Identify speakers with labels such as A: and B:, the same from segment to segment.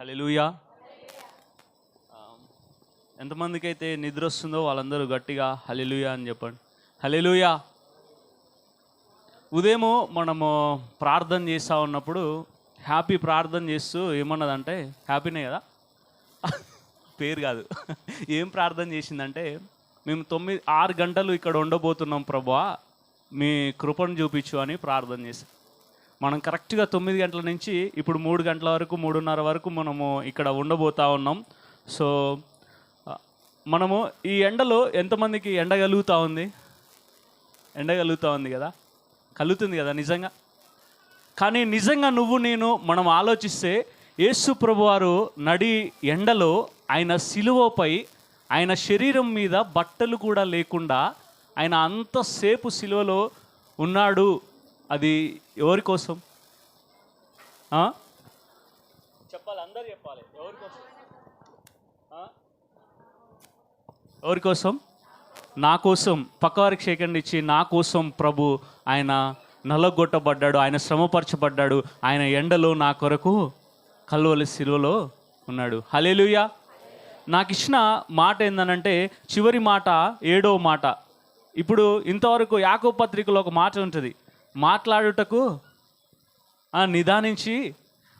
A: Hallelujah ఎంతమందికి అయితే నిద్ర వస్తుందో వాళ్ళందరూ గట్టిగా హలెలుయా అని చెప్పండి. హలెలుయా ఉదయము మనము ప్రార్థన చేస్తూ ఉన్నప్పుడు హ్యాపీ ప్రార్థన చేస్తూ ఏమన్నదంటే హ్యాపీనే కదా? పేరు కాదు. ఏం ప్రార్థన చేసిందంటే మేము తొమ్మిది ఆరు గంటలు ఇక్కడ ఉండబోతున్నాం ప్రభా మీ కృపను చూపించు అని ప్రార్థన చేశాం. మనం కరెక్ట్గా తొమ్మిది గంటల నుంచి ఇప్పుడు మూడు గంటల వరకు మూడున్నర వరకు మనము ఇక్కడ ఉండబోతా ఉన్నాం. సో మనము ఈ ఎండలో ఎంతమందికి ఎండ కలుగుతూ ఉంది? ఎండ కలుగుతూ ఉంది కదా? కలుగుతుంది కదా నిజంగా? కానీ నిజంగా నువ్వు నేను మనం ఆలోచిస్తే యేసు ప్రభువారు నడి ఎండలో ఆయన సిలువపై ఆయన శరీరం మీద బట్టలు కూడా లేకుండా ఆయన అంతసేపు సిలువలో ఉన్నాడు. అది ఎవరి కోసం? చెప్పాలి అందరు చెప్పాలి. ఎవరి కోసం? ఎవరి కోసం? నా కోసం. పక్కవారికి షేకండి ఇచ్చి నా కోసం ప్రభు ఆయన నలగొట్టబడ్డాడు ఆయన శ్రమపరచబడ్డాడు ఆయన ఎండలో నా కొరకు కల్వలి సిలువలో ఉన్నాడు. హలేలుయా నాకు ఇచ్చిన మాట ఏందనంటే చివరి మాట ఏడో మాట. ఇప్పుడు ఇంతవరకు యాకో పత్రికలో ఒక మాట ఉంటుంది. మాట్లాడుటకు ఆ, నిదానించి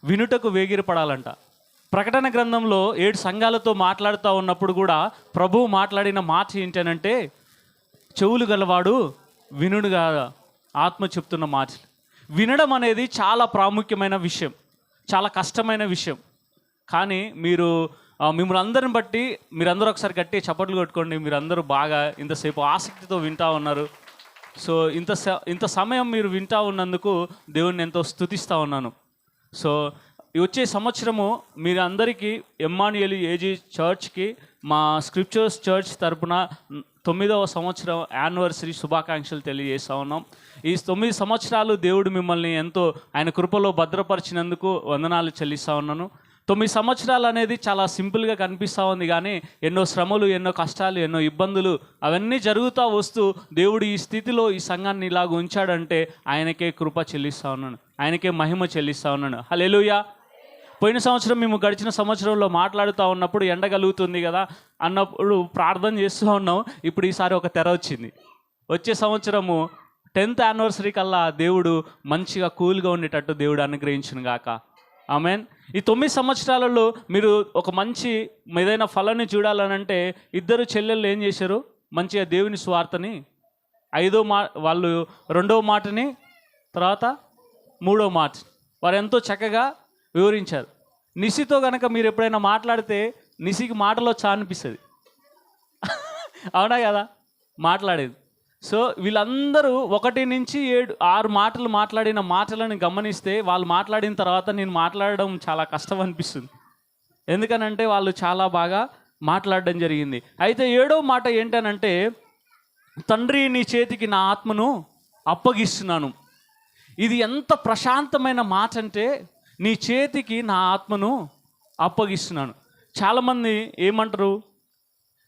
A: వినుటకు వేగిరపడాలంట. ప్రకటన గ్రంథంలో ఏడు సంఘాలతో మాట్లాడుతూ ఉన్నప్పుడు కూడా ప్రభువు మాట్లాడిన మాట ఏంటనంటే చెవులు గలవాడు వినుడుగా ఆత్మ చెప్తున్న మాటలు. వినడం అనేది చాలా ప్రాముఖ్యమైన విషయం చాలా కష్టమైన విషయం. కానీ మీరు మిమ్మల్ని అందరిని బట్టి మీరందరూ ఒకసారి గట్టి చప్పట్లు కొట్టుకోండి మీరందరూ బాగా ఇంతసేపు ఆసక్తితో వింటా ఉన్నారు. సో ఇంత స- ఇంత సమయం మీరు వింటా ఉన్నందుకు దేవుణ్ణి ఎంతో స్తుతిస్తూ ఉన్నాను. సో వచ్చే సంవత్సరము మీరు అందరికీ ఎమ్మానియల్ ఏజీ చర్చ్కి మా స్క్రిప్చర్స్ చర్చ్ తరపున తొమ్మిదవ సంవత్సరం యానివర్సరీ శుభాకాంక్షలు తెలియజేస్తా ఉన్నాం. ఈ తొమ్మిది సంవత్సరాలు దేవుడు మిమ్మల్ని ఎంతో ఆయన కృపలో భద్రపరిచినందుకు వందనాలు చెల్లిస్తా ఉన్నాను. తొమ్మిది సంవత్సరాలు అనేది చాలా సింపుల్గా కనిపిస్తూ ఉంది కానీ ఎన్నో శ్రమలు ఎన్నో కష్టాలు ఎన్నో ఇబ్బందులు అవన్నీ జరుగుతూ వస్తూ దేవుడు ఈ స్థితిలో ఈ సంఘాన్ని ఇలాగ ఉంచాడంటే ఆయనకే కృప చెల్లిస్తా ఉన్నాను. ఆయనకే మహిమ చెల్లిస్తా ఉన్నాను. హలెలుయా పోయిన సంవత్సరం మేము గడిచిన సంవత్సరంలో మాట్లాడుతూ ఉన్నప్పుడు ఎండ కలుగుతుంది కదా అన్నప్పుడు ప్రార్థన చేస్తూ ఉన్నాం. ఇప్పుడు ఈసారి ఒక తెర వచ్చింది. వచ్చే సంవత్సరము టెన్త్ యానివర్సరీ కల్లా దేవుడు మంచిగా కూల్గా ఉండేటట్టు దేవుడు అనుగ్రహించును గాక. ఆమెన్. ఈ తొమ్మిది సంవత్సరాలలో మీరు ఒక మంచి ఏదైనా ఫలాన్ని చూడాలనంటే ఇద్దరు చెల్లెళ్ళు ఏం చేశారు? మంచిగా దేవుని స్వార్థని ఐదో మా వాళ్ళు రెండో మాటని తర్వాత మూడో మాట వారు ఎంతో చక్కగా వివరించారు. నిసితో కనుక మీరు ఎప్పుడైనా మాట్లాడితే నిసికి మాటలో చా అనిపిస్తుంది? అవునా కదా? మాట్లాడేది. సో వీళ్ళందరూ ఒకటి నుంచి ఏడు ఆరు మాటలు మాట్లాడిన మాటలను గమనిస్తే వాళ్ళు మాట్లాడిన తర్వాత నేను మాట్లాడడం చాలా కష్టం అనిపిస్తుంది. ఎందుకనంటే వాళ్ళు చాలా బాగా మాట్లాడడం జరిగింది. అయితే ఏడో మాట ఏంటనంటే తండ్రి నీ చేతికి నా ఆత్మను అప్పగిస్తున్నాను. ఇది ఎంత ప్రశాంతమైన మాట అంటే నీ చేతికి నా ఆత్మను అప్పగిస్తున్నాను. చాలామంది ఏమంటారు?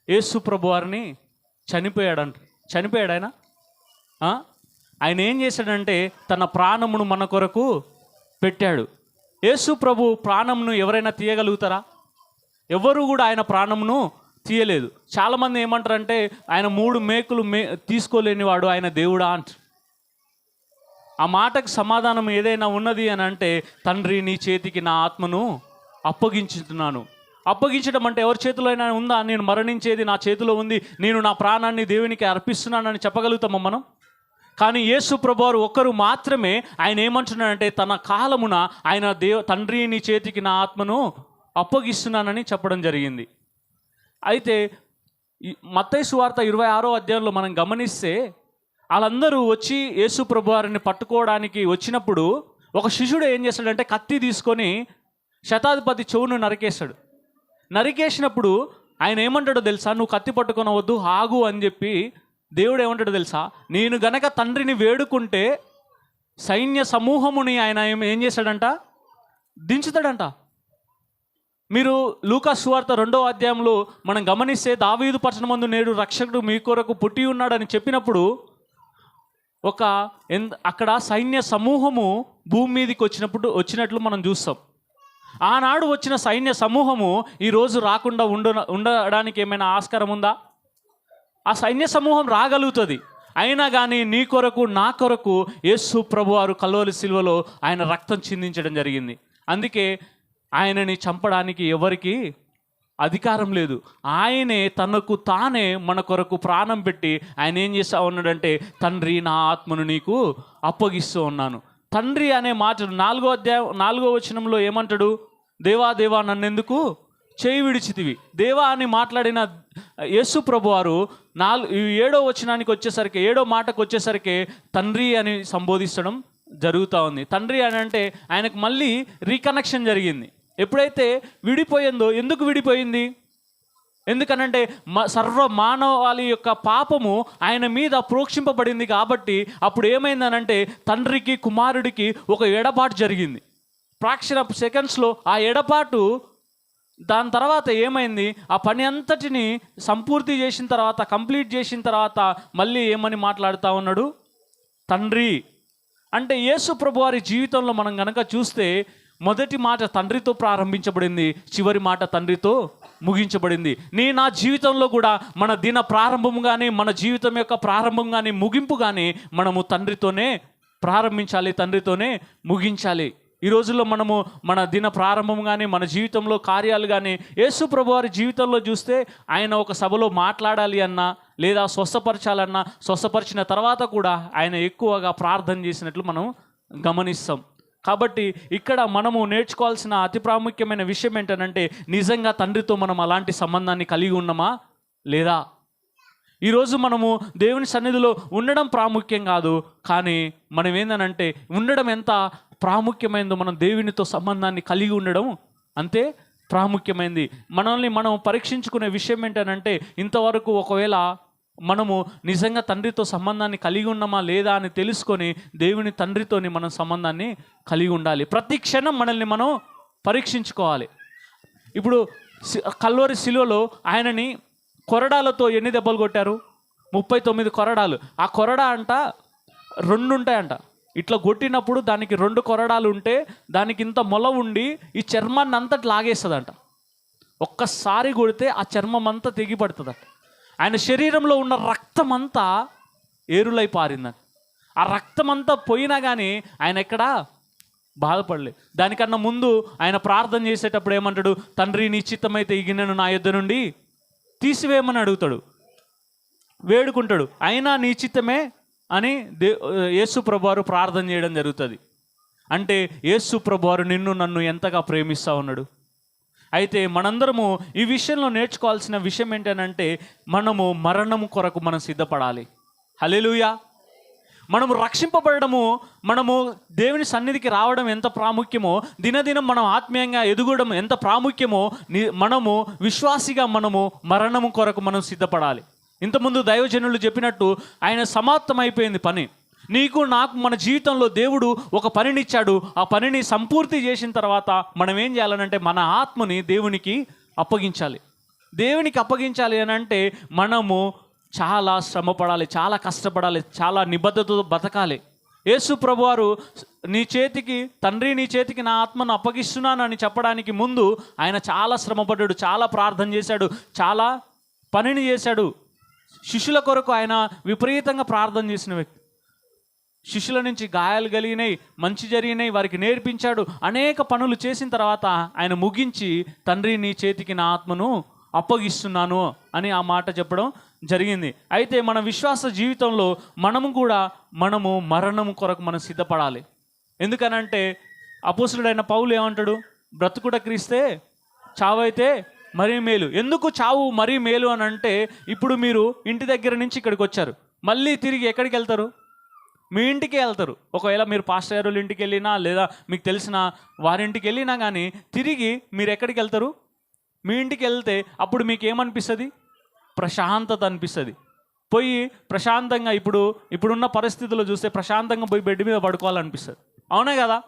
A: యేసు ప్రభు వారిని చనిపోయాడంటారు చనిపోయాడు ఆయన ఆయన ఏం చేశాడంటే తన ప్రాణమును మన కొరకు పెట్టాడు. యేసు ప్రభు ప్రాణమును ఎవరైనా తీయగలుగుతారా? ఎవరు కూడా ఆయన ప్రాణమును తీయలేదు. చాలామంది ఏమంటారంటే ఆయన మూడు మేకులు మే తీసుకోలేనివాడు ఆయన దేవుడా అంట. ఆ మాటకు సమాధానం ఏదైనా ఉన్నది అని అంటే తండ్రి నీ చేతికి నా ఆత్మను అప్పగించుతున్నాను. అప్పగించడం అంటే ఎవరి చేతిలో అయినా ఉందా? నేను మరణించేది నా చేతిలో ఉంది. నేను నా ప్రాణాన్ని దేవునికి అర్పిస్తున్నానని చెప్పగలుగుతామా మనం? కానీ యేసు ప్రభువారు ఒక్కరు మాత్రమే ఆయన ఏమంటున్నాడంటే తన కాలమున ఆయన దేవ తండ్రి నీ చేతికి నా ఆత్మను అప్పగిస్తున్నానని చెప్పడం జరిగింది. అయితే మత్తైసు వార్త సువార్త ఇరవై ఆరో అధ్యాయంలో మనం గమనిస్తే వాళ్ళందరూ వచ్చి యేసు ప్రభువారిని పట్టుకోవడానికి వచ్చినప్పుడు ఒక శిష్యుడు ఏం చేస్తాడంటే కత్తి తీసుకొని శతాధిపతి చెవును నరికేస్తాడు. నరికేసినప్పుడు ఆయన ఏమంటాడో తెలుసా? నువ్వు కత్తి పట్టుకొనవద్దు ఆగు అని చెప్పి దేవుడు ఏమంటాడో తెలుసా? నేను గనక తండ్రిని వేడుకుంటే సైన్య సమూహముని ఆయన ఏం ఏం చేశాడంట దించుతాడంట. మీరు లూకా సువార్త రెండో అధ్యాయంలో మనం గమనిస్తే దావీదు పట్టణమందు నేడు రక్షకుడు మీ కొరకు పుట్టి ఉన్నాడని చెప్పినప్పుడు ఒక ఎన్ అక్కడ సైన్య సమూహము భూమి మీదకి వచ్చినప్పుడు వచ్చినట్లు మనం చూస్తాం. ఆనాడు వచ్చిన సైన్య సమూహము ఈరోజు రాకుండా ఉండ ఉండడానికి ఏమైనా ఆస్కారం ఉందా? ఆ సైన్య సమూహం రాగలుగుతుంది. అయినా కానీ నీ కొరకు నా కొరకు యేసు ప్రభు వారు కల్లోలి సిల్వలో ఆయన రక్తం చిందించడం జరిగింది. అందుకే ఆయనని చంపడానికి ఎవరికి అధికారం లేదు. ఆయనే తనకు తానే మన కొరకు ప్రాణం పెట్టి ఆయన ఏం చేస్తా ఉన్నాడంటే తండ్రి నా ఆత్మను నీకు అప్పగిస్తూ ఉన్నాను. తండ్రి అనే మాట నాలుగో అధ్యాయం నాలుగో వచనంలో ఏమంటాడు? దేవా దేవా నన్నెందుకు చేయి విడిచితివి? దేవా అని మాట్లాడిన యేసు ప్రభు వారు నాలుగు ఏడో వచనానికి వచ్చేసరికి ఏడో మాటకు వచ్చేసరికి తండ్రి అని సంబోధించడం జరుగుతూ ఉంది. తండ్రి అని అంటే ఆయనకు మళ్ళీ రీకనెక్షన్ జరిగింది. ఎప్పుడైతే విడిపోయిందో ఎందుకు విడిపోయింది? ఎందుకనంటే మ సర్వ మానవాళి యొక్క పాపము ఆయన మీద ప్రోక్షింపబడింది కాబట్టి అప్పుడు ఏమైందనంటే తండ్రికి కుమారుడికి ఒక ఎడబాటు జరిగింది. ప్రాక్షణ సెకండ్స్లో ఆ ఎడబాటు దాని తర్వాత ఏమైంది? ఆ పని అంతటిని సంపూర్తి చేసిన తర్వాత కంప్లీట్ చేసిన తర్వాత మళ్ళీ ఏమని మాట్లాడుతూ ఉన్నాడు? తండ్రి. అంటే యేసు ప్రభు వారి జీవితంలో మనం గనక చూస్తే మొదటి మాట తండ్రితో ప్రారంభించబడింది చివరి మాట తండ్రితో ముగించబడింది. నీ నా జీవితంలో కూడా మన దిన ప్రారంభం కానీ మన జీవితం యొక్క ప్రారంభం కానీ ముగింపు కానీ మనము తండ్రితోనే ప్రారంభించాలి తండ్రితోనే ముగించాలి. ఈ రోజుల్లో మనము మన దిన ప్రారంభం కానీ మన జీవితంలో కార్యాలు కానీ యేసు ప్రభు వారి జీవితంలో చూస్తే ఆయన ఒక సభలో మాట్లాడాలి అన్నా లేదా స్వస్థపరచాలన్నా స్వస్థపరిచిన తర్వాత కూడా ఆయన ఎక్కువగా ప్రార్థన చేసినట్లు మనం గమనిస్తాం. కాబట్టి ఇక్కడ మనము నేర్చుకోవాల్సిన అతి ప్రాముఖ్యమైన విషయం ఏంటంటే నిజంగా తండ్రితో మనం అలాంటి సంబంధాన్ని కలిగి ఉన్నామా? లేదా? ఈరోజు మనము దేవుని సన్నిధిలో ఉండడం ప్రాముఖ్యం కాదు కానీ మనం ఏందనంటే ఉండడం ఎంత ప్రాముఖ్యమైనదో మనం దేవునితో సంబంధాన్ని కలిగి ఉండడం అంతే ప్రాముఖ్యమైంది. మనల్ని మనం పరీక్షించుకునే విషయం ఏంటనంటే ఇంతవరకు ఒకవేళ మనము నిజంగా తండ్రితో సంబంధాన్ని కలిగి ఉన్నామా లేదా అని తెలుసుకొని దేవుని తండ్రితోని మనం సంబంధాన్ని కలిగి ఉండాలి. ప్రతి క్షణం మనల్ని మనం పరీక్షించుకోవాలి. ఇప్పుడు సి- కల్వరి శిలువలో ఆయనని కొరడాలతో ఎన్ని దెబ్బలు కొట్టారు? ముప్పై తొమ్మిది కొరడాలు. ఆ కొరడా అంట రెండు ఉంటాయంట ఇట్లా కొట్టినప్పుడు దానికి రెండు కొరడాలు ఉంటే దానికి ఇంత మొల ఉండి ఈ చర్మాన్ని అంతటి లాగేస్తుందంట. ఒక్కసారి కొడితే ఆ చర్మం అంతా తెగిపడుతుందట. ఆయన శరీరంలో ఉన్న రక్తం అంతా ఏరులై పారిందంట ఆ రక్తం అంతా పోయినా కానీ ఆయన ఎక్కడా? బాధపడలే. దానికన్నా ముందు ఆయన ప్రార్థన చేసేటప్పుడు ఏమంటాడు? తండ్రి నిశ్చితమైతే చిత్తమైతే ఈ గిన్నెను నా ఇద్దరు నుండి తీసివేయమని అడుగుతాడు. వేడుకుంటాడు. అయినా నిశ్చితమే అని దే యేసు ప్రభువారు ప్రార్థన చేయడం జరుగుతుంది. అంటే యేసు ప్రభువారు నిన్ను నన్ను ఎంతగా ప్రేమిస్తా ఉన్నాడు అయితే మనందరము ఈ విషయంలో నేర్చుకోవాల్సిన విషయం ఏంటంటే మనము మరణము కొరకు మనం సిద్ధపడాలి. హలేలుయా మనము రక్షింపబడము మనము దేవుని సన్నిధికి రావడం ఎంత ప్రాముఖ్యమో దినదినం మనం ఆత్మీయంగా ఎదుగడం ఎంత ప్రాముఖ్యమో మనము విశ్వాసిగా మనము మరణము కొరకు మనం సిద్ధపడాలి. ఇంతకుముందు దైవజనులు చెప్పినట్టు ఆయన సమాప్తం అయిపోయింది పని. నీకు నాకు మన జీవితంలో దేవుడు ఒక పనినిచ్చాడు. ఆ పనిని సంపూర్తి చేసిన తర్వాత మనం ఏం చేయాలనంటే మన ఆత్మని దేవునికి అప్పగించాలి. దేవునికి అప్పగించాలి అని అంటే మనము చాలా శ్రమపడాలి చాలా కష్టపడాలి చాలా నిబద్ధతతో బతకాలి. యేసు ప్రభువారు నీ చేతికి తండ్రి నీ చేతికి నా ఆత్మను అప్పగిస్తున్నానని చెప్పడానికి ముందు ఆయన చాలా శ్రమపడ్డాడు చాలా ప్రార్థన చేశాడు చాలా పనిని చేశాడు. శిష్యుల కొరకు ఆయన విపరీతంగా ప్రార్థన చేసిన వ్యక్తి. శిష్యుల నుంచి గాయాలు కలిగినాయి మంచి జరిగినాయి వారికి నేర్పించాడు. అనేక పనులు చేసిన తర్వాత ఆయన ముగించి తండ్రి నీ చేతికి నా ఆత్మను అప్పగిస్తున్నాను అని ఆ మాట చెప్పడం జరిగింది. అయితే మన విశ్వాస జీవితంలో మనము కూడా మనము మరణం కొరకు మనం సిద్ధపడాలి. ఎందుకనంటే అపోసులుడైన పౌలు ఏమంటాడు? బ్రతుకుట క్రీస్తే చావైతే మరీ మేలు. ఎందుకు చావు మరీ మేలు అని అంటే ఇప్పుడు మీరు ఇంటి దగ్గర నుంచి ఇక్కడికి వచ్చారు. మళ్ళీ తిరిగి ఎక్కడికి వెళ్తారు? మీ ఇంటికి వెళ్తారు. ఒకవేళ మీరు పాస్టర్ గారు ఇంటికి వెళ్ళినా లేదా మీకు తెలిసిన వారింటికి వెళ్ళినా కానీ తిరిగి మీరు ఎక్కడికి వెళ్తారు? మీ ఇంటికి వెళ్తే అప్పుడు మీకు ఏమనిపిస్తుంది? ప్రశాంతత అనిపిస్తుంది. పోయి ప్రశాంతంగా ఇప్పుడు ఇప్పుడున్న పరిస్థితుల్లో చూస్తే ప్రశాంతంగా పోయి బెడ్ మీద పడుకోవాలనిపిస్తుంది. అవునే కదా?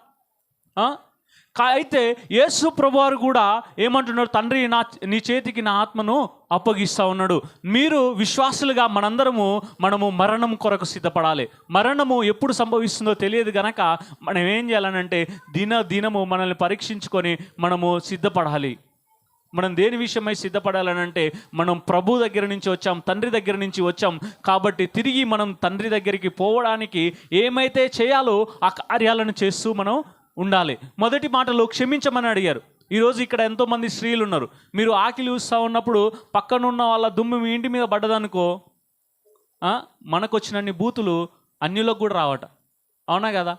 A: అయితే యేసు ప్రభువారు కూడా ఏమంటున్నారు? తండ్రి నా నీ చేతికి నా ఆత్మను అప్పగిస్తా ఉన్నాడు. మీరు విశ్వాసులుగా మనందరము మనము మరణం కొరకు సిద్ధపడాలి. మరణము ఎప్పుడు సంభవిస్తుందో తెలియదు గనక మనం ఏం చేయాలనంటే దిన దినము మనల్ని పరీక్షించుకొని మనము సిద్ధపడాలి. మనం దేని విషయమై సిద్ధపడాలనంటే మనం ప్రభు దగ్గర నుంచి వచ్చాం తండ్రి దగ్గర నుంచి వచ్చాం. కాబట్టి తిరిగి మనం తండ్రి దగ్గరికి పోవడానికి ఏమైతే చేయాలో ఆ కార్యాలను చేస్తూ మనం ఉండాలి. మొదటి మాటలో క్షమించమని అడిగారు. ఈరోజు ఇక్కడ ఎంతోమంది స్త్రీలు ఉన్నారు. మీరు ఆకిలి ఊస్తూ ఉన్నప్పుడు పక్కనున్న వాళ్ళ దుమ్ము మీ ఇంటి మీద పడ్డదనుకో మనకు వచ్చినన్ని బూతులు అన్యులకు కూడా రావట. అవునా కదా?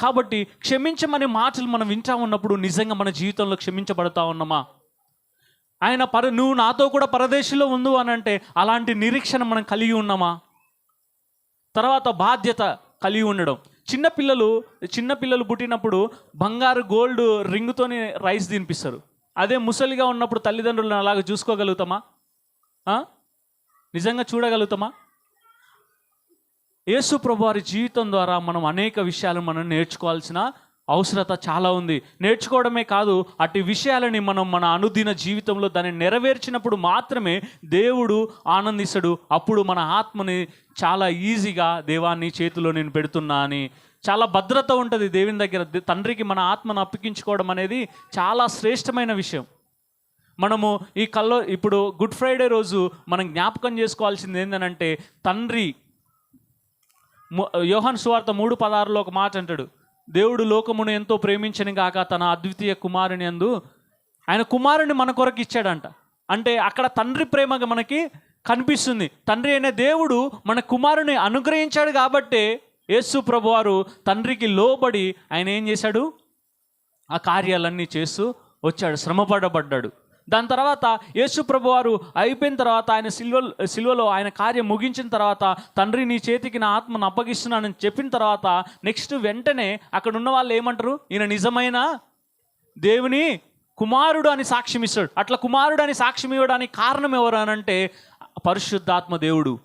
A: కాబట్టి క్షమించమనే మాటలు మనం వింటా ఉన్నప్పుడు నిజంగా మన జీవితంలో క్షమించబడతా ఉన్నామా? ఆయన పర నువ్వు నాతో కూడా పరదేశంలో ఉండు అని అంటే అలాంటి నిరీక్షణ మనం కలిగి ఉన్నామా? తర్వాత బాధ్యత కలిగి ఉండడం. చిన్నపిల్లలు చిన్నపిల్లలు పుట్టినప్పుడు బంగారు గోల్డ్ రింగ్తోని రైస్ తినిపిస్తారు. అదే ముసలిగా ఉన్నప్పుడు తల్లిదండ్రులను అలాగ చూసుకోగలుగుతామా? నిజంగా చూడగలుగుతామా? యేసు ప్రభు వారి జీవితం ద్వారా మనం అనేక విషయాలు మనం నేర్చుకోవాల్సిన అవసరత చాలా ఉంది. నేర్చుకోవడమే కాదు అటు విషయాలని మనం మన అనుదిన జీవితంలో దాన్ని నెరవేర్చినప్పుడు మాత్రమే దేవుడు ఆనందిస్తాడు. అప్పుడు మన ఆత్మని చాలా ఈజీగా దేవాన్ని చేతిలో నేను పెడుతున్నా అని. చాలా భద్రత ఉంటుంది దేవుని దగ్గర. తండ్రికి మన ఆత్మను అప్పగించుకోవడం అనేది చాలా శ్రేష్టమైన విషయం. మనము ఈ కల్లో ఇప్పుడు గుడ్ ఫ్రైడే రోజు మనం జ్ఞాపకం చేసుకోవాల్సింది ఏంటంటే తండ్రి యోహన్ యోహాన్ సువార్త మూడు పదారులో ఒక మాట అంటాడు. దేవుడు లోకమును ఎంతో ప్రేమించని గాక తన అద్వితీయ కుమారుని అందు ఆయన కుమారుని మన కొరకు ఇచ్చాడంట. అంటే అక్కడ తండ్రి ప్రేమగా మనకి కనిపిస్తుంది. తండ్రి అయిన దేవుడు మన కుమారుని అనుగ్రహించాడు కాబట్టే యేసు ప్రభువారు తండ్రికి లోబడి ఆయన ఏం చేశాడు? ఆ కార్యాలన్నీ చేస్తూ వచ్చాడు. శ్రమపడబడ్డాడు. దాని తర్వాత యేసు ప్రభువారు అయిపోయిన తర్వాత ఆయన సిల్వ సిల్వలో ఆయన కార్యం ముగించిన తర్వాత తండ్రి నీ చేతికి నా ఆత్మను అప్పగిస్తున్నానని చెప్పిన తర్వాత నెక్స్ట్ వెంటనే అక్కడ ఉన్న వాళ్ళు ఏమంటారు? ఈయన నిజమైన దేవుని కుమారుడు అని సాక్ష్యం ఇస్తాడు. అట్లా కుమారుడు అని సాక్ష్యం ఇవ్వడానికి కారణం ఎవరు అని అంటే పరిశుద్ధాత్మ దేవుడు.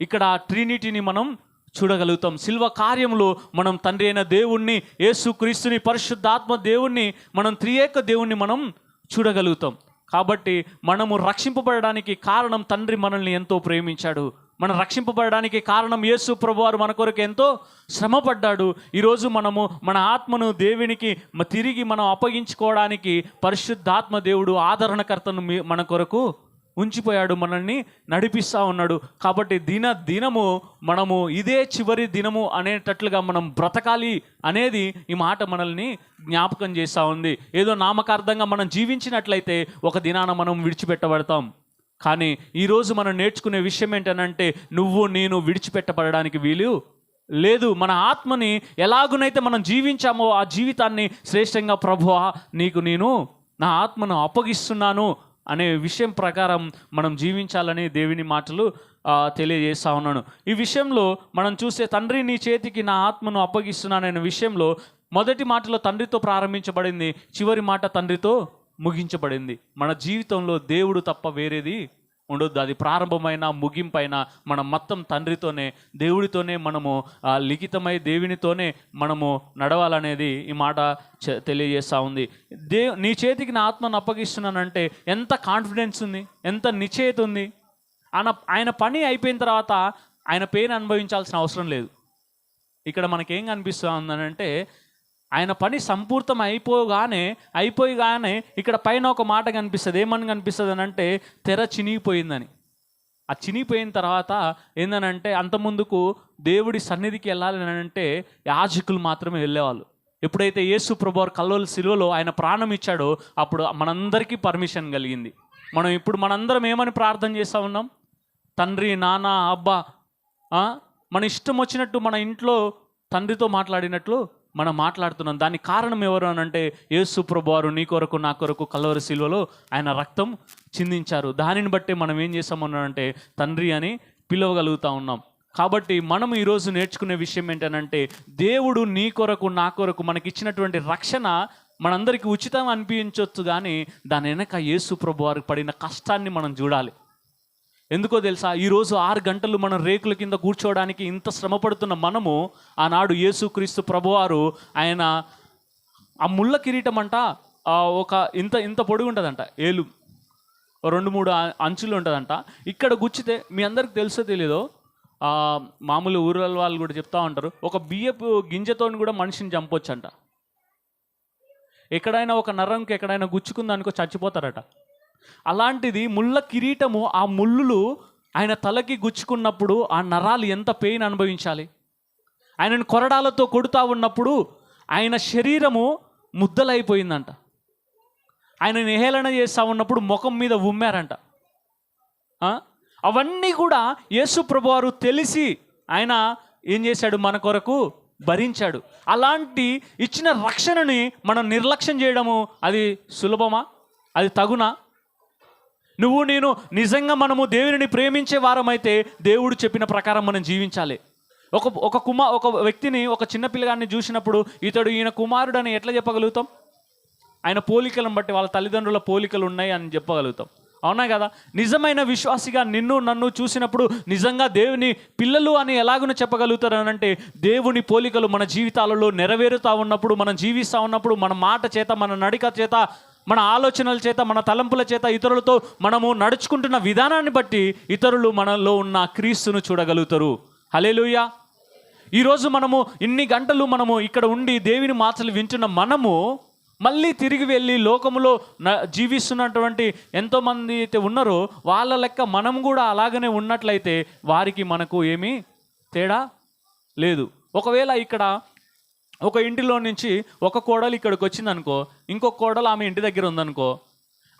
A: ఇక్కడ ట్రినిటీని మనం చూడగలుగుతాం. శిల్వ కార్యంలో మనం తండ్రి అయిన దేవుణ్ణి యేసు క్రీస్తుని పరిశుద్ధాత్మ దేవుణ్ణి మనం త్రియేక దేవుణ్ణి మనం చూడగలుగుతాం. కాబట్టి మనము రక్షింపబడడానికి కారణం తండ్రి మనల్ని ఎంతో ప్రేమించాడు. మనం రక్షింపబడడానికి కారణం యేసు ప్రభువారు మన కొరకు ఎంతో శ్రమపడ్డాడు. ఈరోజు మనము మన ఆత్మను దేవునికి తిరిగి మనం అప్పగించుకోవడానికి పరిశుద్ధాత్మ దేవుడు ఆదరణకర్తను మన కొరకు ఉంచిపోయాడు మనల్ని నడిపిస్తూ ఉన్నాడు. కాబట్టి దిన దినము మనము ఇదే చివరి దినము అనేటట్లుగా మనం బ్రతకాలి అనేది ఈ మాట మనల్ని జ్ఞాపకం చేస్తూ ఉంది. ఏదో నామకార్థంగా మనం జీవించినట్లయితే ఒక దినాన మనం విడిచిపెట్టబడతాం. కానీ ఈరోజు మనం నేర్చుకునే విషయం ఏంటనంటే నువ్వు నేను విడిచిపెట్టబడడానికి వీలు లేదు. మన ఆత్మని ఎలాగునైతే మనం జీవించామో ఆ జీవితాన్ని శ్రేష్టంగా ప్రభువా నీకు నేను నా ఆత్మను అప్పగిస్తున్నాను అనే విషయం ప్రకారం మనం జీవించాలని దేవుని మాటలు తెలియజేస్తా ఉన్నాను. ఈ విషయంలో మనం చూస్తే తండ్రి నీ చేతికి నా ఆత్మను అప్పగిస్తున్నాననే విషయంలో మొదటి మాటలో తండ్రితో ప్రారంభించబడింది చివరి మాట తండ్రితో ముగించబడింది. మన జీవితంలో దేవుడు తప్ప వేరేది ఉండొద్దు. అది ప్రారంభమైన ముగింపైన మనం మొత్తం తండ్రితోనే దేవుడితోనే మనము లిఖితమై దేవునితోనే మనము నడవాలనేది ఈ మాట తెలియజేస్తూ ఉంది. దే నీ చేతికి నా ఆత్మను అప్పగిస్తున్నానంటే ఎంత కాన్ఫిడెన్స్ ఉంది? ఎంత నిశ్చయత ఉంది? ఆయన ఆయన పని అయిపోయిన తర్వాత ఆయన పేరు అనుభవించాల్సిన అవసరం లేదు. ఇక్కడ మనకేం కనిపిస్తూ ఉందనంటే ఆయన పని సంపూర్తం అయిపోగానే అయిపోయిగానే ఇక్కడ పైన ఒక మాట కనిపిస్తుంది. ఏమని కనిపిస్తుంది అని అంటే తెర చినిగిపోయిందని. ఆ చినిగిపోయిన తర్వాత ఏందనంటే అంత ముందుకు దేవుడి సన్నిధికి వెళ్ళాలి అని అంటే యాజకులు మాత్రమే వెళ్ళేవాళ్ళు. ఎప్పుడైతే యేసు ప్రభువారు కల్లోల సిలువలో ఆయన ప్రాణం ఇచ్చాడో అప్పుడు మనందరికీ పర్మిషన్ కలిగింది. మనం ఇప్పుడు మనందరం ఏమని ప్రార్థన చేస్తూ ఉన్నాం? తండ్రి నాన్న అబ్బా మన ఇష్టం వచ్చినట్టు మన ఇంట్లో తండ్రితో మాట్లాడినట్లు మనం మాట్లాడుతున్నాం. దానికి కారణం ఎవరు అని అంటే యేసు ప్రభువారు నీ కొరకు నా కొరకు కలవరి శిల్వలో ఆయన రక్తం చిందించారు. దానిని బట్టి మనం ఏం చేస్తామన్నానంటే తండ్రి అని పిలవగలుగుతా ఉన్నాం. కాబట్టి మనం ఈరోజు నేర్చుకునే విషయం ఏంటనంటే దేవుడు నీ కొరకు నా కొరకు మనకిచ్చినటువంటి రక్షణ మనందరికీ ఉచితం అనిపించవచ్చు కానీ దాని వెనక యేసు ప్రభు వారికి పడిన కష్టాన్ని మనం చూడాలి. ఎందుకో తెలుసా? ఈరోజు ఆరు గంటలు మనం రేకుల కింద కూర్చోవడానికి ఇంత శ్రమపడుతున్న మనము ఆనాడు యేసుక్రీస్తు ప్రభువారు ఆయన ఆ ముళ్ళ కిరీటం అంట ఒక ఇంత ఇంత పొడుగు ఉంటుందంట ఏలు రెండు మూడు అంచులు ఉంటుందంట. ఇక్కడ గుచ్చితే మీ అందరికి తెలుసో తెలీదో మామూలు ఊర్ల వాళ్ళు కూడా చెప్తా ఉంటారు ఒక బియ్యపు గింజతో కూడా మనిషిని చంపొచ్చంట. ఎక్కడైనా ఒక నరంకి ఎక్కడైనా గుచ్చుకుందనుకో చచ్చిపోతారట. అలాంటిది ముళ్ళ కిరీటము ఆ ముళ్ళులు ఆయన తలకి గుచ్చుకున్నప్పుడు ఆ నరాలు ఎంత పెయిన్ అనుభవించాలి? ఆయనను కొరడాలతో కొడుతూ ఉన్నప్పుడు ఆయన శరీరము ముద్దలైపోయిందంట. ఆయన నిహేళన చేస్తూ ఉన్నప్పుడు ముఖం మీద ఉమ్మారంట. అవన్నీ కూడా యేసు ప్రభువారు తెలిసి ఆయన ఏం చేశాడు? మన కొరకు భరించాడు. అలాంటి ఇచ్చిన రక్షణని మనం నిర్లక్ష్యం చేయడము అది సులభమా? అది తగునా? నువ్వు నేను నిజంగా మనము దేవుని ప్రేమించే వారమైతే దేవుడు చెప్పిన ప్రకారం మనం జీవించాలి. ఒక ఒక కుమా ఒక వ్యక్తిని ఒక చిన్న పిల్లగాన్ని చూసినప్పుడు ఇతడు ఈయన కుమారుడు అని ఎట్లా చెప్పగలుగుతాం? ఆయన పోలికలను బట్టి వాళ్ళ తల్లిదండ్రుల పోలికలు ఉన్నాయి అని చెప్పగలుగుతాం. అవునా కదా? నిజమైన విశ్వాసిగా నిన్ను నన్ను చూసినప్పుడు నిజంగా దేవుని పిల్లలు అని ఎలాగను చెప్పగలుగుతారు అని అంటే దేవుని పోలికలు మన జీవితాలలో నెరవేరుతా ఉన్నప్పుడు మనం జీవిస్తూ ఉన్నప్పుడు మన మాట చేత మన నడిక చేత మన ఆలోచనల చేత మన తలంపుల చేత ఇతరులతో మనము నడుచుకుంటున్న విధానాన్ని బట్టి ఇతరులు మనలో ఉన్న క్రీస్తును చూడగలుగుతారు. హలేలుయా ఈరోజు మనము ఇన్ని గంటలు మనము ఇక్కడ ఉండి దేవుని మాటలు వింటున్న మనము మళ్ళీ తిరిగి వెళ్ళి లోకములో న జీవిస్తున్నటువంటి ఎంతోమంది అయితే ఉన్నారో వాళ్ళ లెక్క మనం కూడా అలాగనే ఉన్నట్లయితే వారికి మనకు ఏమీ తేడా లేదు. ఒకవేళ ఇక్కడ ఒక ఇంటిలో నుంచి ఒక కోడలు ఇక్కడికి వచ్చిందనుకో ఇంకొక కోడలు ఆమె ఇంటి దగ్గర ఉందనుకో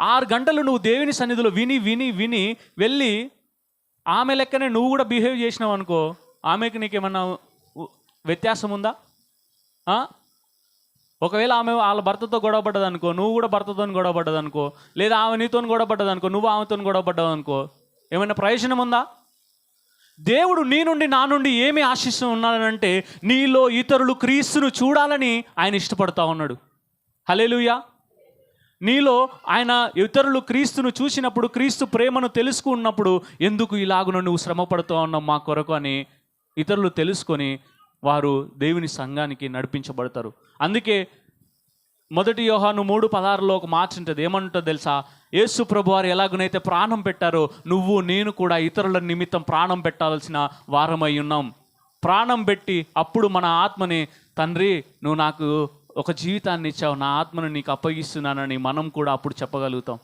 A: ఆరు గంటలు నువ్వు దేవుని సన్నిధిలో విని విని విని వెళ్ళి ఆమె లెక్కనే నువ్వు కూడా బిహేవ్ చేసినావు అనుకో ఆమెకి నీకేమన్నా వ్యత్యాసం ఉందా? ఒకవేళ ఆమె వాళ్ళ భర్తతో గొడవ పడ్డదనుకో నువ్వు కూడా భర్తతో గొడవ పడ్డదనుకో లేదా ఆమె నీతో గొడవ పడ్డదనుకో నువ్వు ఆమెతో గొడవ పడ్డావు అనుకో ఏమైనా ప్రయోజనం ఉందా? దేవుడు నీ నుండి నా నుండి ఏమి ఆశిస్తూ ఉన్నాడంటే నీలో ఇతరులు క్రీస్తును చూడాలని ఆయన ఇష్టపడతా ఉన్నాడు. హలేలుయా నీలో ఆయన ఇతరులు క్రీస్తును చూసినప్పుడు క్రీస్తు ప్రేమను తెలుసుకున్నప్పుడు ఎందుకు ఇలాగున నువ్వు శ్రమ పడుతూ ఉన్నావు మా కొరకు అని ఇతరులు తెలుసుకొని వారు దేవుని సంఘానికి నడిపించబడతారు. అందుకే మొదటి యోహాను మూడు పదహారులో ఒక మాట ఉంటుంది ఏమంటుందో తెలుసా? యేసు ప్రభు వారు ఎలాగనైతే ప్రాణం పెట్టారో నువ్వు నేను కూడా ఇతరుల నిమిత్తం ప్రాణం పెట్టాల్సిన వారమై ఉన్నాం. ప్రాణం పెట్టి అప్పుడు మన ఆత్మని తండ్రి నువ్వు నాకు ఒక జీవితాన్ని ఇచ్చావు. నా ఆత్మను నీకు అప్పగిస్తున్నానని మనం కూడా అప్పుడు చెప్పగలుగుతాం.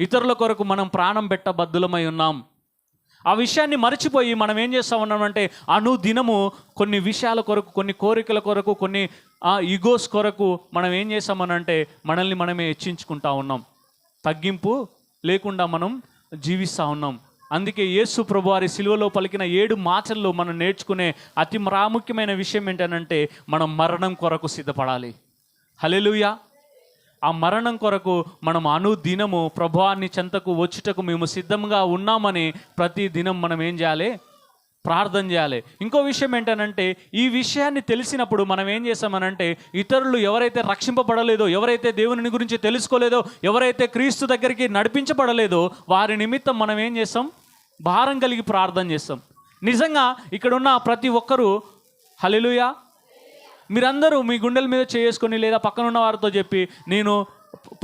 A: ఇతరుల కొరకు మనం ప్రాణం పెట్టబద్దులమై ఉన్నాం. ఆ విషయాన్ని మర్చిపోయి మనం ఏం చేస్తా ఉన్నామంటే అనుదినము కొన్ని విషయాల కొరకు కొన్ని కోరికల కొరకు కొన్ని ఈగోస్ కొరకు మనం ఏం చేస్తామనంటే మనల్ని మనమే హెచ్చించుకుంటా ఉన్నాం. తగ్గింపు లేకుండా మనం జీవిస్తూ ఉన్నాం. అందుకే యేసు ప్రభు వారి సిలువలో పలికిన ఏడు మాటల్లో మనం నేర్చుకునే అతి ప్రాముఖ్యమైన విషయం ఏంటనంటే మనం మరణం కొరకు సిద్ధపడాలి. హలెలుయా ఆ మరణం కొరకు మనం అనుదినము ప్రభావాన్ని చెంతకు వచ్చుటకు మేము సిద్ధంగా ఉన్నామని ప్రతి దినం మనం ఏం చేయాలి? ప్రార్థన చేయాలి. ఇంకో విషయం ఏంటనంటే ఈ విషయాన్ని తెలిసినప్పుడు మనం ఏం చేస్తామనంటే ఇతరులు ఎవరైతే రక్షింపబడలేదో ఎవరైతే దేవుని గురించి తెలుసుకోలేదో ఎవరైతే క్రీస్తు దగ్గరికి నడిపించబడలేదో వారి నిమిత్తం మనం ఏం చేస్తాం? భారం కలిగి ప్రార్థన చేస్తాం. నిజంగా ఇక్కడ ఉన్న ప్రతి ఒక్కరూ హలెలుయా మీరందరూ మీ గుండెల మీద చేసుకొని లేదా పక్కన ఉన్న వారితో చెప్పి నేను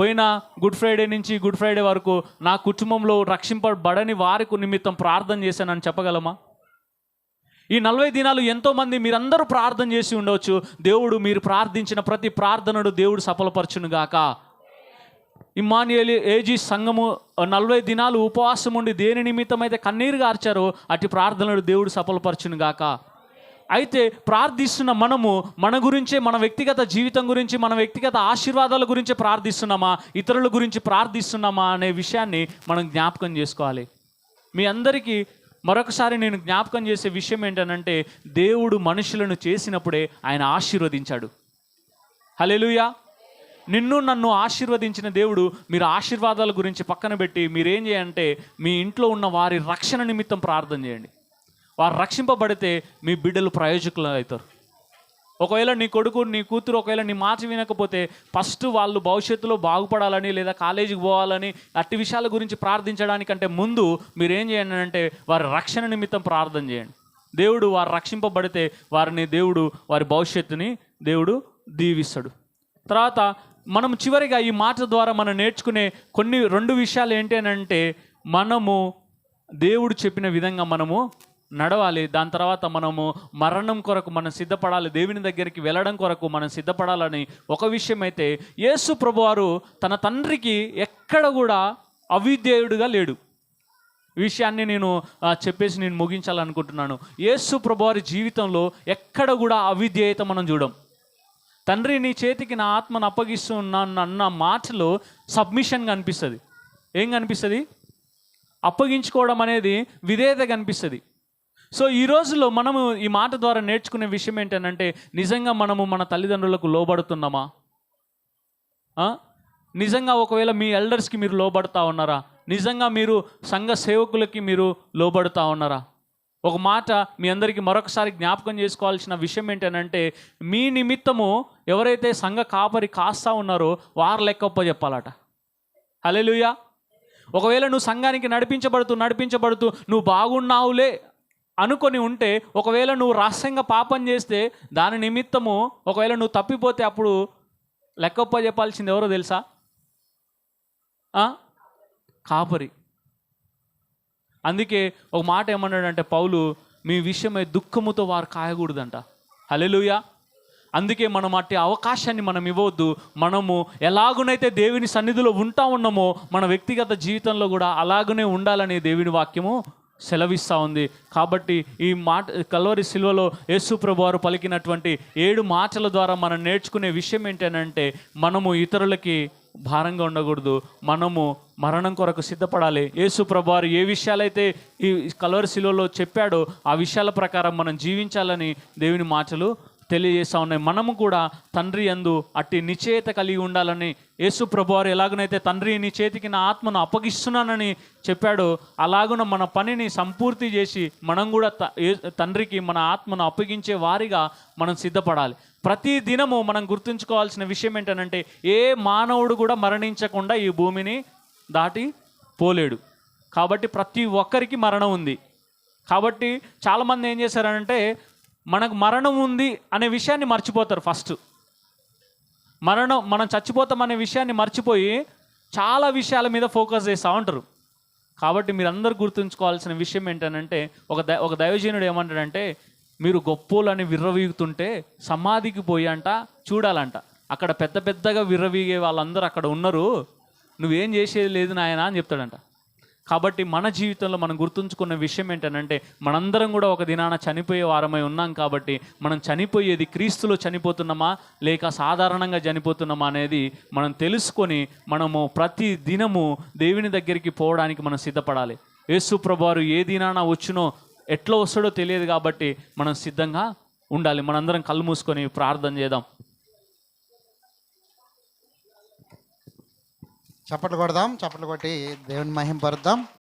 A: పోయిన గుడ్ ఫ్రైడే నుంచి గుడ్ ఫ్రైడే వరకు నా కుటుంబంలో రక్షింపబడని వారికి నిమిత్తం ప్రార్థన చేశానని చెప్పగలమా? ఈ నలభై దినాలు ఎంతోమంది మీరందరూ ప్రార్థన చేసి ఉండవచ్చు. దేవుడు మీరు ప్రార్థించిన ప్రతి ప్రార్థనడు దేవుడు సఫలపరచునుగాక గాక. ఏజీ సంఘము నలభై దినాలు ఉపవాసం ఉండి దేని నిమిత్తమైతే కన్నీరు గార్చారో అటు ప్రార్థనలు దేవుడు సఫలపరచునుగాక గాక. అయితే ప్రార్థిస్తున్న మనము మన గురించే మన వ్యక్తిగత జీవితం గురించి మన వ్యక్తిగత ఆశీర్వాదాల గురించి ప్రార్థిస్తున్నామా? ఇతరుల గురించి ప్రార్థిస్తున్నామా అనే విషయాన్ని మనం జ్ఞాపకం చేసుకోవాలి. మీ అందరికీ మరొకసారి నేను జ్ఞాపకం చేసే విషయం ఏంటనంటే దేవుడు మనుషులను చేసినప్పుడే ఆయన ఆశీర్వదించాడు. హలెలుయా నిన్ను నన్ను ఆశీర్వదించిన దేవుడు మీరు ఆశీర్వాదాల గురించి పక్కన పెట్టి మీరేం చేయంటే మీ ఇంట్లో ఉన్న వారి రక్షణ నిమిత్తం ప్రార్థన చేయండి. వారు రక్షింపబడితే మీ బిడ్డలు ప్రయోజకులు అవుతారు. ఒకవేళ నీ కొడుకు నీ కూతురు ఒకవేళ నీ మాట వినకపోతే ఫస్ట్ వాళ్ళు భవిష్యత్తులో బాగుపడాలని లేదా కాలేజీకి పోవాలని అట్టి విషయాల గురించి ప్రార్థించడానికంటే ముందు మీరేం చేయండి అంటే వారి రక్షణ నిమిత్తం ప్రార్థన చేయండి. దేవుడు వారు రక్షింపబడితే వారిని దేవుడు వారి భవిష్యత్తుని దేవుడు దీవిస్తాడు. తర్వాత మనం చివరిగా ఈ మాట ద్వారా మనం నేర్చుకునే కొన్ని రెండు విషయాలు ఏంటి అని అంటే మనము దేవుడు చెప్పిన విధంగా మనము నడవాలి. దాని తర్వాత మనము మరణం కొరకు మనం సిద్ధపడాలి. దేవుని దగ్గరికి వెళ్ళడం కొరకు మనం సిద్ధపడాలని ఒక విషయం అయితే యేసు ప్రభువారు తన తండ్రికి ఎక్కడ కూడా అవిధేయుడుగా లేడు. విషయాన్ని నేను చెప్పేసి నేను ముగించాలనుకుంటున్నాను. యేసు ప్రభువారి జీవితంలో ఎక్కడ కూడా అవిధేయత మనం చూడం. తండ్రి నీ చేతికి నా ఆత్మను అప్పగిస్తున్నాను అన్న మాటలో సబ్మిషన్ కనిపిస్తుంది. ఏం కనిపిస్తుంది? అప్పగించుకోవడం అనేది విధేయత కనిపిస్తుంది. సో ఈ రోజుల్లో మనము ఈ మాట ద్వారా నేర్చుకునే విషయం ఏంటంటే నిజంగా మనము మన తల్లిదండ్రులకు లోబడుతున్నామా? నిజంగా ఒకవేళ మీ ఎల్డర్స్కి మీరు లోబడతా ఉన్నారా? నిజంగా మీరు సంఘ సేవకులకి మీరు లోబడతా ఉన్నారా? ఒక మాట మీ అందరికీ మరొకసారి జ్ఞాపకం చేసుకోవాల్సిన విషయం ఏంటంటే మీ నిమిత్తము ఎవరైతే సంఘ కాపరి కాస్తా ఉన్నారో వారు లెక్కప్ప చెప్పాలట. లూయా ఒకవేళ నువ్వు సంఘానికి నడిపించబడుతూ నడిపించబడుతూ నువ్వు బాగున్నావులే అనుకొని ఉంటే ఒకవేళ నువ్వు రహస్యంగా పాపం చేస్తే దాని నిమిత్తము ఒకవేళ నువ్వు తప్పిపోతే అప్పుడు లెక్కప్ప చెప్పాల్సింది ఎవరో తెలుసా? కాపరి. అందుకే ఒక మాట ఏమన్నాడంటే పౌలు మీ విషయమై దుఃఖముతో వారు కాయకూడదంట. హలెలుయా అందుకే మనం అట్టి అవకాశాన్ని మనం ఇవ్వద్దు మనము ఎలాగునైతే దేవుని సన్నిధిలో ఉంటా ఉన్నామో మన వ్యక్తిగత జీవితంలో కూడా అలాగనే ఉండాలనే దేవుని వాక్యము సెలవిస్తూ ఉంది. కాబట్టి ఈ మాట కల్వరి శిల్వలో యేసుప్రభు వారు పలికినటువంటి ఏడు మాటల ద్వారా మనం నేర్చుకునే విషయం ఏంటంటే మనము ఇతరులకి భారంగా ఉండకూడదు. మనము మరణం కొరకు సిద్ధపడాలి. యేసు వారు ఏ విషయాలైతే ఈ కల్వరి శిలువలో చెప్పాడో ఆ విషయాల ప్రకారం మనం జీవించాలని దేవుని మాటలు తెలియజేస్తా ఉన్నాయి. మనము కూడా తండ్రి యందు అట్టి నిచేత కలిగి ఉండాలని యేసు ప్రభువారు ఎలాగనైతే తండ్రి నీ చేతికి నా ఆత్మను అప్పగిస్తున్నానని చెప్పాడో అలాగున మన పనిని సంపూర్తి చేసి మనం కూడా త- ఏ- తండ్రికి మన ఆత్మను అప్పగించే వారిగా మనం సిద్ధపడాలి. ప్రతి దినము మనం గుర్తుంచుకోవాల్సిన విషయం ఏంటంటే ఏ మానవుడు కూడా మరణించకుండా ఈ భూమిని దాటి పోలేడు. కాబట్టి ప్రతి ఒక్కరికి మరణం ఉంది. కాబట్టి చాలామంది ఏం చేశారంటే మనకు మరణం ఉంది అనే విషయాన్ని మర్చిపోతారు ఫస్ట్. మరణం మనం చచ్చిపోతాం అనే విషయాన్ని మర్చిపోయి చాలా విషయాల మీద ఫోకస్ చేస్తూ ఉంటారు. కాబట్టి మీరు అందరు గుర్తుంచుకోవాల్సిన విషయం ఏంటంటే ఒక దై ఒక దైవజనుడు ఏమంటాడంటే మీరు గొప్పోలని విర్రవీగుతుంటే సమాధికి పోయి అంట చూడాలంట. అక్కడ పెద్ద పెద్దగా విర్రవీగే వాళ్ళందరూ అక్కడ ఉన్నారు. నువ్వేం చేసేది లేదు నాయనా అని చెప్తాడంట. కాబట్టి మన జీవితంలో మనం గుర్తుంచుకున్న విషయం ఏంటంటే మనందరం కూడా ఒక దినాన చనిపోయే వారమై ఉన్నాం కాబట్టి మనం చనిపోయేది క్రీస్తులో చనిపోతున్నామా లేక సాధారణంగా చనిపోతున్నామా అనేది మనం తెలుసుకొని మనము ప్రతి దినము దేవుని దగ్గరికి పోవడానికి మనం సిద్ధపడాలి. యేసు ప్రభువారు ఏ దినాన వచ్చినో ఎట్లా వస్తాడో తెలియదు కాబట్టి మనం సిద్ధంగా ఉండాలి. మనందరం కళ్ళు మూసుకొని ప్రార్థన చేద్దాం.
B: చప్పట్లు కొడదాం చప్పట్లు కొట్టి దేవుని మహింపరుద్దాం